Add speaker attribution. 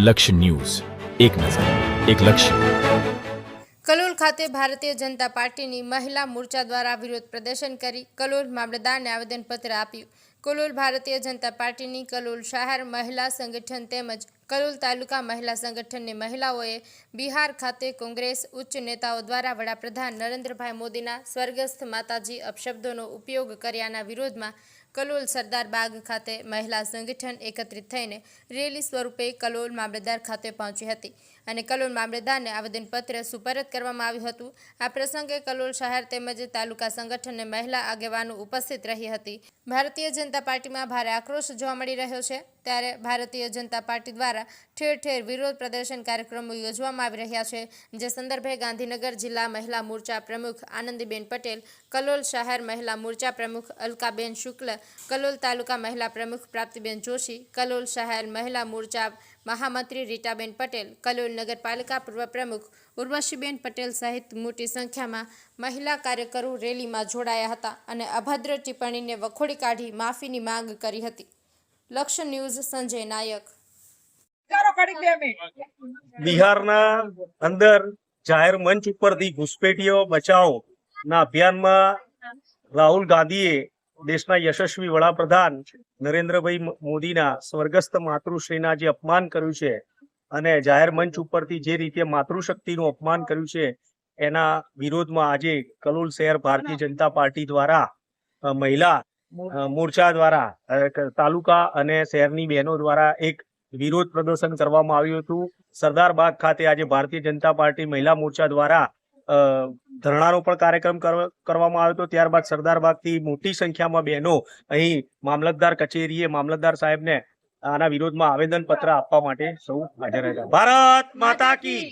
Speaker 1: લક્ષ્ય ન્યૂઝ. એક નજર, એક લક્ષ્ય.
Speaker 2: કલોલ ખાતે ભારતીય જનતા પાર્ટીની મહિલા મોરચા દ્વારા વિરોધ પ્રદર્શન કરી કલોલ મામલતદારને આવેદનપત્ર આપ્યું. કલોલ ભારતીય જનતા પાર્ટીની કલોલ શહેર મહિલા સંગઠન તેમજ કલોલ તાલુકા મહિલા સંગઠનની મહિલાઓએ બિહાર ખાતે કોંગ્રેસ ઉચ્ચ નેતાઓ દ્વારા વડાપ્રધાન નરેન્દ્રભાઈ મોદીના સ્વર્ગસ્થ માતાજી અપશબ્દોનો ઉપયોગ કર્યાના વિરોધમાં કલોલ સરદાર બાગ ખાતે મહિલા સંગઠન એકત્રિત થઈને રેલી સ્વરૂપે કલોલ મામલતદાર ખાતે પહોંચી હતી અને કલોલ મામલતદારને આવેદનપત્ર સુપરત કરવામાં આવ્યું હતું. આ પ્રસંગે કલોલ શહેર તેમજ તાલુકા સંગઠનને મહિલા આગેવાનો ઉપસ્થિત રહી હતી. ભારતીય જનતા પાર્ટીમાં ભારે આક્રોશ જોવા મળી રહ્યો છે. ત્યારે ભારતીય જનતા પાર્ટી દ્વારા ઠેર ઠેર વિરોધ પ્રદર્શન કાર્યક્રમો યોજવામાં આવી રહ્યા છે. જે સંદર્ભે ગાંધીનગર જિલ્લા મહિલા મોરચા પ્રમુખ આનંદીબેન પટેલ, કલોલ શહેર મહિલા મોરચા પ્રમુખ અલકાબેન શુક્લ, કલોલ તાલુકા મહિલા પ્રમુખ પ્રાપ્તિબેન જોશી, કલોલ શહેર મહિલા મોરચા મહામંત્રી રીટાબેન પટેલ કલોલ નગરપાલિકા પૂર્વ પ્રમુખ ઉર્વશીબેન પટેલ સહિત મોટી સંખ્યામાં મહિલા કાર્યકરો રેલીમાં જોડાયા હતા અને અભદ્ર ટિપ્પણીને વખોડી કાઢી માફીની માંગ કરી હતી. લક્ષ્ય ન્યૂઝ સંજય નાયક.
Speaker 3: બિહારના અંદર જાહેર મંચ ઉપરથી ઘુસપેઠીઓ બચાવો ના અભિયાનમાં રાહુલ ગાંધીએ દેશના યશસ્વી વડાપ્રધાન નરેન્દ્રભાઈ મોદીના સ્વર્ગસ્થ માતૃશ્રીના જે અપમાન કર્યું છે અને જાહેર મંચ ઉપરથી જે રીતે માતૃશક્તિનું અપમાન કર્યું છે, એના વિરોધમાં આજે કલોલ શહેર ભારતીય જનતા પાર્ટી દ્વારા મહિલા મોરચા દ્વારા તાલુકા અને શહેરની બહેનો દ્વારા એક વિરોધ પ્રદર્શન કરવામાં આવ્યું હતું. સરદાર બાગ ખાતે આજે ભારતીય જનતા પાર્ટી મહિલા મોરચા દ્વારા ધરણાનો પણ કાર્યક્રમ કરવામાં આવ્યો હતો. ત્યારબાદ સરદાર બાગથી મોટી સંખ્યામાં બહેનો અહીં મામલતદાર કચેરીએ મામલતદાર સાહેબને આના વિરોધમાં આવેદન પત્ર આપવા માટે સૌ હાજર હતા. ભારત માતા કી